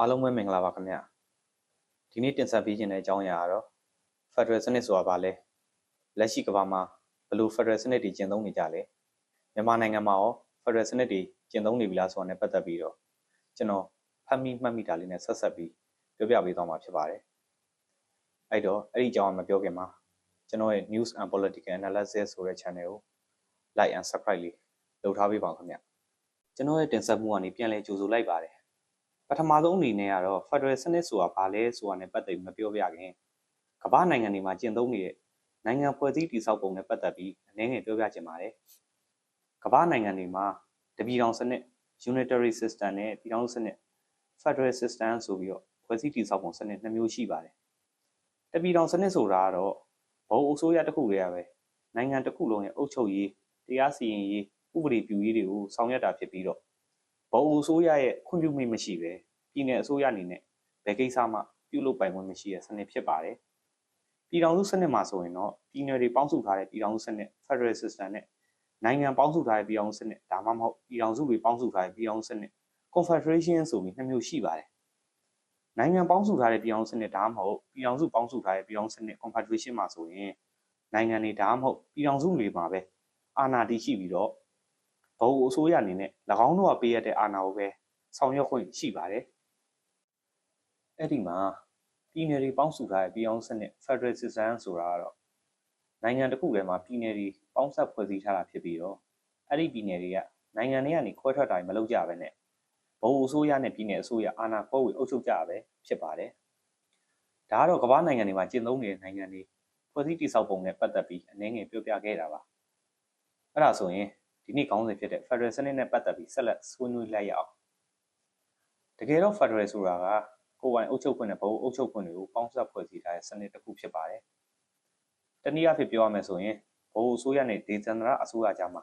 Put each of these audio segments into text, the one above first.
အားလုံးပဲမင်္ဂလာပါခင်ဗျဒီနေ့တင်ဆက်ပေးခြင်းတဲ့အကြောင်းအရာကတော့ Federal စနစ်ဆိုတာဘာလဲလက်ရှိကမ္ဘာမှာဘယ်လို Federal စနစ်တွေကျင့်သုံးနေကြလဲမြန်မာနိုင်ငံမှာရော Federal စနစ်တွေကျင့်သုံးနေပြီလားဆိုတာနဲ့ပတ်သက်ပြီးတော့ကျွန်တော်ဖတ်မိမှတ်မိတာလေးနဲ့ဆက်ဆက်ပြီးပြောပြပေးသွားမှာဖြစ်ပါတယ်အဲ့တော့အဲ့ဒီအကြောင်းမပြောခင်မှာကျွန်တော်ရဲ့ News and Political Analysis ဆိုတဲ့ channel ကို like and subscribe လေးလုပ်ထားပေးပါခင်ဗျကျွန်တော်ရဲ့တင်ဆက်မှုကနေပြန်လည်ကြိုဆိုလိုက်ပါတယ် ပထမဆုံးအနေနဲ့ကတော့ Federal စနစ်ဆိုတာဘာလဲဆိုတာနဲ့ပတ်သက်ပြီးမပြောပြခင်ကမ္ဘာနိုင်ငံတွေမှာကျင့်သုံးနေတဲ့နိုင်ငံဖွဲ့စည်းတည်ဆောက်ပုံနဲ့ပတ်သက်ပြီးအနည်းငယ်ပြောပြချင်ပါတယ်ကမ္ဘာနိုင်ငံတွေမှာတပြည်တော်စနစ် unitary system နဲ့ပြည်ထောင်စုစနစ် federal system ဆိုပြီးတော့ဖွဲ့စည်းတည်ဆောက်ပုံစနစ်နှစ်မျိုးရှိပါတယ်တပြည်တော်စနစ်ဆိုတာကတော့ဘုံအစိုးရတစ်ခုတည်းရပဲနိုင်ငံတစ်ခုလုံးရဲ့အုပ်ချုပ်ရေးတရားစီရင်ရေးဥပဒေပြုရေးတွေကိုဆောင်ရွက်တာဖြစ်ပြီးတော့ ဘုံအစိုးရရဲ့ခွင့်ပြုမိမရှိပဲပြည်내အစိုးရအနေနဲ့ဘယ်ကိစ္စမှပြုလုပ်ပိုင်ခွင့်မရှိတဲ့စနစ်ဖြစ်ပါတယ်ပြည်ထောင်စုစနစ်မှာဆိုရင်တော့ပြည်내တွေပေါင်းစုထားတဲ့ပြည်ထောင်စုစနစ် Federal System နဲ့နိုင်ငံပေါင်းစုထားတဲ့ပြည်ထောင်စုစနစ်ဒါမှမဟုတ်ပြည်ထောင်စုတွေပေါင်းစုထားတဲ့ပြည်ထောင်စုစနစ် Confederation ဆိုပြီးနှစ်မျိုးရှိပါတယ်နိုင်ငံပေါင်းစုထားတဲ့ပြည်ထောင်စုစနစ်ဒါမှမဟုတ်ပြည်ထောင်စုပေါင်းစုထားတဲ့ပြည်ထောင်စုစနစ် Confederation မှာဆိုရင်နိုင်ငံတွေဒါမှမဟုတ်ပြည်ထောင်စုတွေမှာပဲအာဏာတည်ရှိပြီးတော့ ဘုံအစိုးရအနေနဲ့၎င်းတို့ကပေးရတဲ့အာဏာကိုပဲဆောင်ရွက်ခွင့်ရှိပါတယ်အဲ့ဒီမှာပြည်နယ်တွေပေါင်းစုထားတဲ့ပြည်အောင်စနစ် Federal System ဆိုတာကတော့နိုင်ငံတစ်ခုထဲမှာပြည်နယ်တွေပေါင်းစပ်ဖွဲ့စည်းထားတာဖြစ်ပြီးတော့အဲ့ဒီပြည်နယ်တွေကနိုင်ငံတွေကနေခွဲထွက်တာမလုပ်ကြဘဲနဲ့ဘုံအစိုးရနဲ့ပြည်နယ်အစိုးရအာဏာခွဲဝေအုပ်ချုပ်ကြပဲဖြစ်ပါတယ်ဒါကတော့ကမ္ဘာနိုင်ငံတွေမှာကျင့်သုံးနေတဲ့နိုင်ငံတွေဖွဲ့စည်းတည်ဆောက်ပုံနဲ့ပတ်သက်ပြီးအနည်းငယ်ပြောပြခဲ့တာပါအဲ့ဒါဆိုရင် ဒီနေ့ခေါင်းစဉ်ဖြစ်တဲ့ Federal စနစ်နဲ့ပတ်သက်ပြီးဆက်လက်ဆွေးနွေးလိုက်ရအောင်တကယ်တော့ Federal ဆိုတာကကိုယ်ပိုင်အုပ်ချုပ်ခွင့်နဲ့ဗဟိုအုပ်ချုပ်ခွင့်တွေကိုပေါင်းစပ်ဖွဲ့စည်းထားတဲ့စနစ်တစ်ခုဖြစ်ပါတယ်။တနည်းအားဖြင့်ပြောရမယ်ဆိုရင်ဗဟိုအစိုးရနဲ့ဒေသန္တရအစိုးရကြားမှာ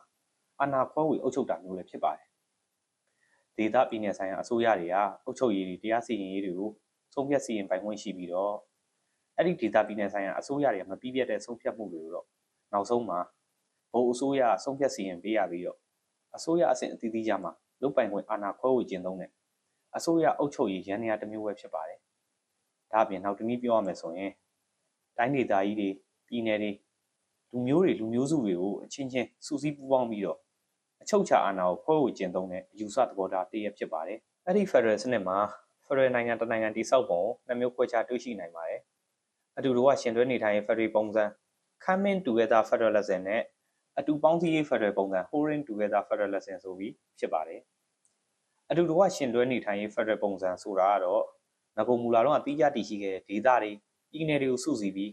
အာဏာခွဲဝေအုပ်ချုပ်တာမျိုးလည်းဖြစ်ပါတယ်။ဒေသပြည်နယ်ဆိုင်ရာအစိုးရတွေကအုပ်ချုပ်ရေးတွေတရားစီရင်ရေးတွေကိုဆုံးဖြတ်စီရင်ပိုင်ခွင့်ရှိပြီးတော့အဲ့ဒီဒေသပြည်နယ်ဆိုင်ရာအစိုးရတွေကမပြီးပြတ်တဲ့ဆုံးဖြတ်မှုတွေကိုတော့နောက်ဆုံးမှာ ဗဟိုအစိုးရဆုံးဖြတ်စီရင်ပေးရပြီးတော့အစိုးရအဆင့်အသီးသီးကြားမှာလုတ်ပိုင်ခွင့်အာဏာခွဲဝေခြင်းသုံးတဲ့အစိုးရအုပ်ချုပ်ရေးရန်နေရာတစ်မျိုးပဲဖြစ်ပါတယ်။ဒါအပြင်နောက်တစ်နည်းပြောရမယ်ဆိုရင်တိုင်းဒေသကြီးတွေပြည်နယ်တွေလူမျိုးတွေလူမျိုးစုတွေကိုအချင်းချင်းစုစည်းပူးပေါင်းပြီးတော့အချုပ်ချာအာဏာကိုဖွဲ့ဝေကျင့်သုံးတဲ့အယူဆသဘောထားတရဖြစ်ပါတယ်။အဲ့ဒီ Federal စနစ်မှာ Federal နိုင်ငံတစ်နိုင်ငံတည်ဆောက်ပုံနှစ်မျိုးခွဲခြားတွေ့ရှိနိုင်ပါတယ်။အတူတူကရှင်တွဲနေထိုင်ရေး Federal ပုံစံ Coming Together Federalism နဲ့ အတူပေါင်းစည်းရေး Federal ပုံစံ Holding Together Federalism ဆိုပြီးဖြစ်ပါတယ်။အတူတူကရှင်တွဲနေထိုင်ရေး Federal ပုံစံဆိုတာကတော့ငကုံမူလာတော့အတိအကျတည်ရှိခဲ့တဲ့ဒေသတွေပြည်နယ်တွေကိုစုစည်းပြီး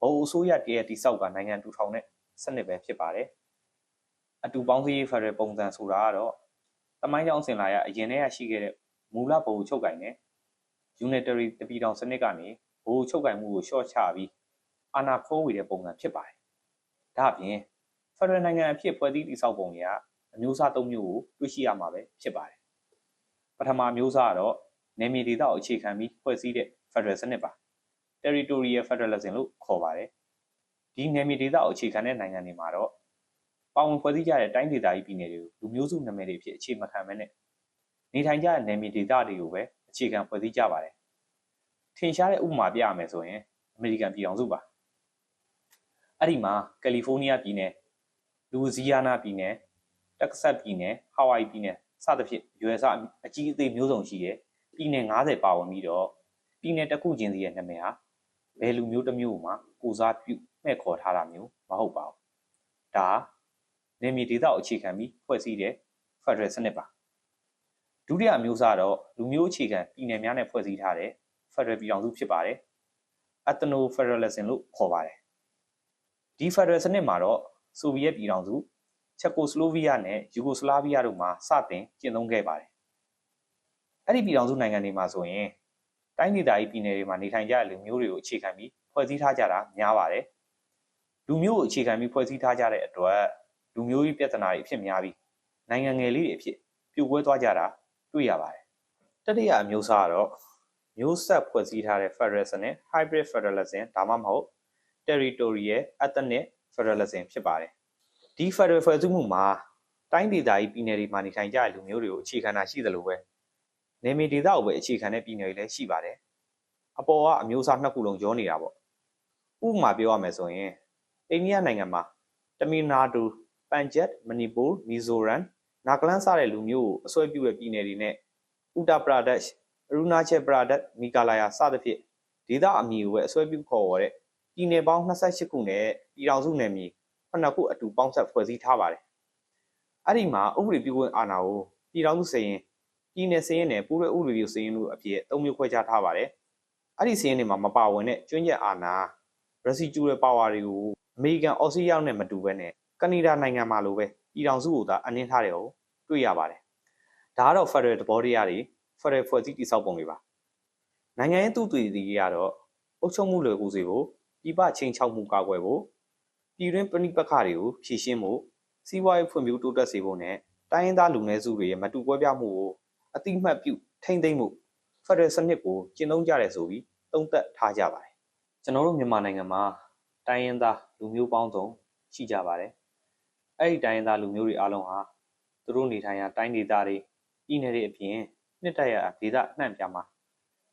ဘုံအစိုးရတည်းရဲ့တိစောက်ကနိုင်ငံတူထောင်တဲ့စနစ်ပဲဖြစ်ပါတယ်အတူပေါင်းစည်းရေး Federal ပုံစံဆိုတာကတော့တမိုင်းကြောင်းဆင်လာရအရင်တည်းကရှိခဲ့တဲ့မူလဘုံချုပ်ကင်တဲ့ unitary တပြည်ထောင်စနစ်ကနေဘိုးချုပ်ကင်မှုကိုရှော့ချပြီးအာဏာခိုးဝေတဲ့ပုံစံဖြစ်ပါတယ်။ဒါအပြင် Federal နိုင်ငံအဖြစ်ဖွဲ့စည်းတည်ဆောက်ပုံတွေကအမျိုးအစား၃မျိုးကိုတွေ့ရှိရမှာပဲဖြစ်ပါတယ်ပထမမျိုးစားကတော့နယ်မြေဒေသကိုအခြေခံပြီးဖွဲ့စည်းတဲ့ Federal စနစ်ပါ Territorial Federalism လို့ခေါ်ပါတယ်ဒီနယ်မြေဒေသကိုအခြေခံတဲ့နိုင်ငံတွေမှာတော့ပါဝင်ဖွဲ့စည်းကြတဲ့တိုင်းဒေသကြီးပြည်နယ်တွေကိုလူမျိုးစုနာမည်တွေဖြစ်အခြေမခံမဲနဲ့နေထိုင်ကြတဲ့နယ်မြေဒေသတွေကိုပဲအခြေခံဖွဲ့စည်းကြပါတယ်ထင်ရှားတဲ့ဥပမာပြရမယ်ဆိုရင်အမေရိကန်ပြည်ထောင်စုပါအဲ့ဒီမှာကယ်လီဖိုးနီးယားပြည်နယ် လူဝီဇီယာနာပြည်နယ်တက္ကဆက်ပြည်နယ်ဟာဝိုင်ပြည်နယ်စသဖြင့် US အကြီးအသေးမျိုးစုံရှိတယ်ပြည်နယ်90ပါဝင်ပြီးတော့ပြည်နယ်တစ်ခုချင်းစီရဲ့နာမည်ဟာဘယ်လူမျိုးတစ်မျိုးမှကိုစားပြုမဲ့ခေါ်ထားတာမျိုးမဟုတ်ပါဘူးဒါနေမြေဒေသကိုအခြေခံပြီးဖွဲ့စည်းတဲ့ Federal စနစ်ပါဒုတိယမျိုးစားတော့လူမျိုးအခြေခံပြည်နယ်များနဲ့ဖွဲ့စည်းထားတဲ့ Federal ပြည်ထောင်စုဖြစ်ပါတယ် Ethno Federalism လို့ခေါ်ပါတယ်ဒီ Federal စနစ်မှာတော့ ဆိုဗီယက်ပြည်ထောင်စုချက်ကိုစလိုဗီးယားနဲ့ယူဂိုစလာဗီးယားတို့မှာစတင်ကျင့်သုံးခဲ့ပါတယ်။အဲ့ဒီပြည်ထောင်စုနိုင်ငံတွေမှာဆိုရင်တိုင်းဒေသကြီးပြည်နယ်တွေမှာနေထိုင်ကြတဲ့လူမျိုးတွေကိုအခြေခံပြီးဖွဲ့စည်းထားကြတာများပါတယ်။လူမျိုးကိုအခြေခံပြီးဖွဲ့စည်းထားကြတဲ့အတွက်လူမျိုးကြီးပြဿနာတွေအဖြစ်များပြီးနိုင်ငံငယ်လေးတွေအဖြစ်ပြိုကွဲသွားကြတာတွေ့ရပါတယ်။တတိယအမျိုးအစားကတော့မျိုးဆက်ဖွဲ့စည်းထားတဲ့ Federalism နဲ့ Hybrid Federalism ဒါမှမဟုတ် Territorial Ethnic Federalism ဖြစ်ပါတယ်ဒီ Federal ဖွဲ့စည်းမှုမှာတိုင်းဒေသကြီးပြည်နယ်တွေမှာနေထိုင်ကြတဲ့လူမျိုးတွေကိုအခြေခံတာရှိသလိုပဲနေမီဒေသကိုပဲအခြေခံတဲ့ပြည်နယ်တွေလည်းရှိပါတယ်အပေါ်ကအမျိုးအစားနှစ်ခုလုံးရောနေတာပေါ့ဥပမာပြောရမယ်ဆိုရင်အိန္ဒိယနိုင်ငံမှာတမီနာဒူပန်ဂျက်မဏိပူမီဇိုရမ်နာဂလန်စတဲ့လူမျိုးကိုအစွဲပြုတဲ့ပြည်နယ်တွေနဲ့ဥတာပရာဒက်ရှ်အရူနာချေပရာဒက်မီကာလာယာစသဖြင့်ဒေသအမည်ကိုပဲအစွဲပြုခေါ်ဝေါ်တဲ့ပြည်နယ်ပေါင်း28ခုနဲ့ ပြည်ထောင်စုနယ်မြေ9ခုအတူပေါင်းဆက်ဖွဲ့စည်းထားပါတယ်အဲ့ဒီမှာဥပဒေပြုခွင့်အာဏာကိုပြည်ထောင်စုစရင်ပြည်နယ်စရင်နဲ့ပူးရဲဥပဒေပြုစရင်တို့အဖြစ်အသုံးမျိုးခွဲခြားထားပါတယ်အဲ့ဒီစရင်တွေမှာမပါဝင်တဲ့ကျွန်းချက်အာဏာ residual power တွေကိုအမေရိကန်အော်စတြေးလျနဲ့မတူဘဲနဲ့ကနေဒါနိုင်ငံမှာလိုပဲပြည်ထောင်စုကိုသာအနှင်းထားတယ်ကိုတွေ့ရပါတယ်ဒါကတော့ federal သဘောတရားတွေ federal ဖွဲ့စည်းတည်ဆောက်ပုံတွေပါနိုင်ငံရေးသူတည်တည်ကတော့အုပ်ချုပ်မှုလွယ်ကူစေဖို့ပြည်ပချင်းချောက်မှုကာကွယ်ဖို့ ပြည်တွင်းပဏိပက္ခတွေကိုဖြေရှင်းဖို့စီးပွားရေးဖွံ့ဖြိုးတိုးတက်စေဖို့နဲ့တိုင်းရင်းသားလူနည်းစုတွေရဲ့မတူကွဲပြားမှုကိုအတိမတ်ပြုထိမ့်သိမ့်မှု federal စနစ်ကိုကျင့်သုံးကြတယ်ဆိုပြီးသုံးသပ်ထားကြပါတယ်ကျွန်တော်တို့မြန်မာနိုင်ငံမှာတိုင်းရင်းသားလူမျိုးပေါင်းစုံရှိကြပါတယ်အဲ့ဒီတိုင်းရင်းသားလူမျိုးတွေအားလုံးဟာသူတို့နေထိုင်ရာတိုင်းဒေသတွေပြည်နယ်တွေအပြင်နှစ်တက်ရဒေသအနှံ့ပြားမှာ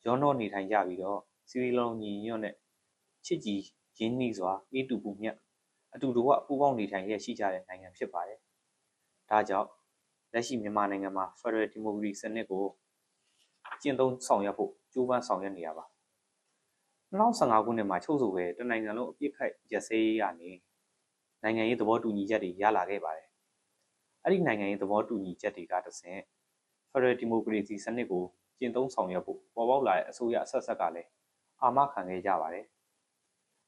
ရောနှောနေထိုင်ကြပြီးတော့စီရီလုံးညီညွတ်တဲ့ချစ်ကြည်ရင်းနှီးစွာအေးတူပူမြတ် အတူတကွပူးပေါင်းနေထိုင်ရရှိကြတဲ့နိုင်ငံဖြစ်ပါတယ်။ဒါကြောင့်လက်ရှိမြန်မာနိုင်ငံမှာ Federal Democracy စနစ်ကိုကျင့်သုံးဆောင်ရွက်ဖို့ကြိုးပမ်းဆောင်ရွက်နေရပါ2015ခုနှစ်မှာချုပ်ဆိုခဲ့တနိုင်ငံလုံးအပြစ်ခတ်ရက်စဲရေးကနေနိုင်ငံရေးသဘောတူညီချက်တွေရလာခဲ့ပါတယ်။အဲ့ဒီနိုင်ငံရေးသဘောတူညီချက်တွေကတဆင့် Federal Democracy စနစ်ကိုကျင့်သုံးဆောင်ရွက်ဖို့ပေါ်ပေါက်လာတဲ့အစိုးရအဆက်ဆက်ကလည်းအာမခံခဲ့ကြပါတယ်။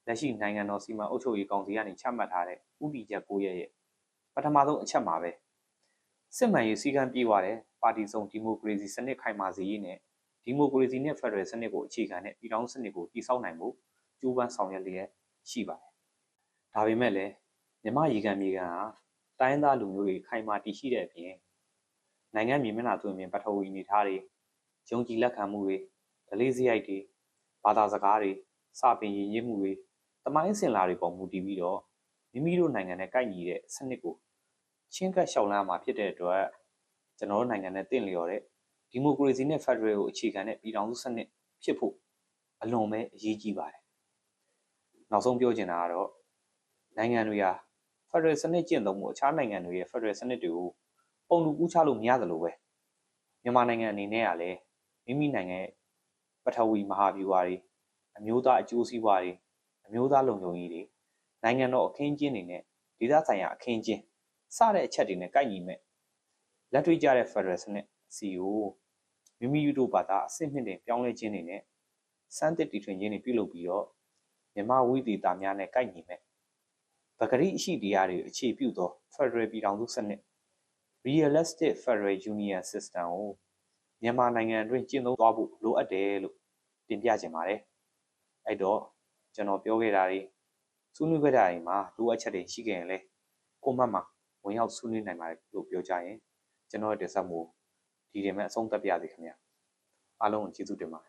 လက်ရှိနိုင်ငံတော်စီမံအုပ်ချုပ်ရေးကောင်စီကနေချမှတ်ထားတဲ့ဥပဒေချက်9ရက်ရဲ့ပထမဆုံးအချက်မှာပဲစစ်မှန်ရေးစည်းကမ်းပြေးသွားတဲ့ပါတီစုံဒီမိုကရေစီစနစ်ခိုင်မာစေရေးနဲ့ဒီမိုကရေစီနဲ့ဖက်ဒရယ်စနစ်ကိုအခြေခံတဲ့ပြည်ထောင်စနစ်ကိုတည်ဆောက်နိုင်ဖို့ကြိုးပမ်းဆောင်ရွက်လျက်ရှိပါတယ်။ဒါပေမဲ့လည်းမြမရေကန်မြေကန်ဟာတိုင်းသားလူမျိုးတွေခိုင်မာတည်ရှိတဲ့အပြင်နိုင်ငံမြေမျက်နှာသွင်းပြင်ပထဝီအနေထားတွေယုံကြည်လက်ခံမှုတွေဒလေးစရိုက်တွေဘာသာစကားတွေစပင်ရည်ရည်မှုတွေ တမိုင်းစင်လာတွေပေါ်မူတည်ပြီးတော့မိမိတို့နိုင်ငံနဲ့ကိုက်ညီတဲ့စနစ်ကိုချင်းကပ်ရှောင်လန်းမှာဖြစ်တဲ့အတွက်ကျွန်တော်တို့နိုင်ငံနဲ့တင့်လျော်တဲ့ဒီမိုကရေစီနဲ့ဖက်ဒရယ်ကိုအခြေခံတဲ့ပြည်ထောင်စုစနစ်ဖြစ်ဖို့အလွန်ပဲအရေးကြီးပါတယ်။နောက်ဆုံးပြောချင်တာကတော့နိုင်ငံတွေဟာဖက်ဒရယ်စနစ်ကျင့်သုံးမှုအခြားနိုင်ငံတွေရဲ့ဖက်ဒရယ်စနစ်တွေကိုပုံလူကူးချလို့မရသလိုပဲမြန်မာနိုင်ငံအနေနဲ့ကလည်းမိမိနိုင်ငံရဲ့ပထဝီမဟာဗျူဟာတွေအမျိုးသားအကျိုးစီးပွားတွေ အမျိုးသားလုံခြုံရေးတွေနိုင်ငံတော်အခင်းကျင်းတွေနဲ့ဒေသဆိုင်ရာအခင်းကျင်းစတဲ့အချက်တွေနဲ့ကိုက်ညီမဲ့လက်တွေ့ကျတဲ့ Federal စနစ်စီကိုမိမိတို့ဘာသာအဆင့်မြင့်တင်ပြောင်းလဲခြင်းတွေနဲ့စမ်းသစ်တီထွင်ခြင်းတွေပြုလုပ်ပြီးတော့မြမဝိသေတာများနဲ့ကိုက်ညီမဲ့ပဂရိအရှိတရားတွေအခြေပြုသော Federal ပြည်ထောင်စုစနစ် Realistic Federal Union System ကိုမြန်မာနိုင်ငံအတွင်းကျင့်သုံးသွားဖို့လိုအပ်တယ်လို့တင်ပြခြင်းပါတယ်။အဲ့တော့ ကျွန်တော်ပြောခဲ့တာတွေဆွေးနွေးခဲ့တာတွေမှာလိုအပ်ချက်တွေရှိခဲ့ရင်လည်းကိုမတ်မှာဝင်ရောက်ဆွေးနွေးနိုင်ပါတယ်လို့ပြောကြရင်ကျွန်တော်တင်ဆက်မှုဒီတင်မဲ့အဆုံးသတ်ပြရစီခင်ဗျာအားလုံးကိုကျေးဇူးတင်ပါတယ်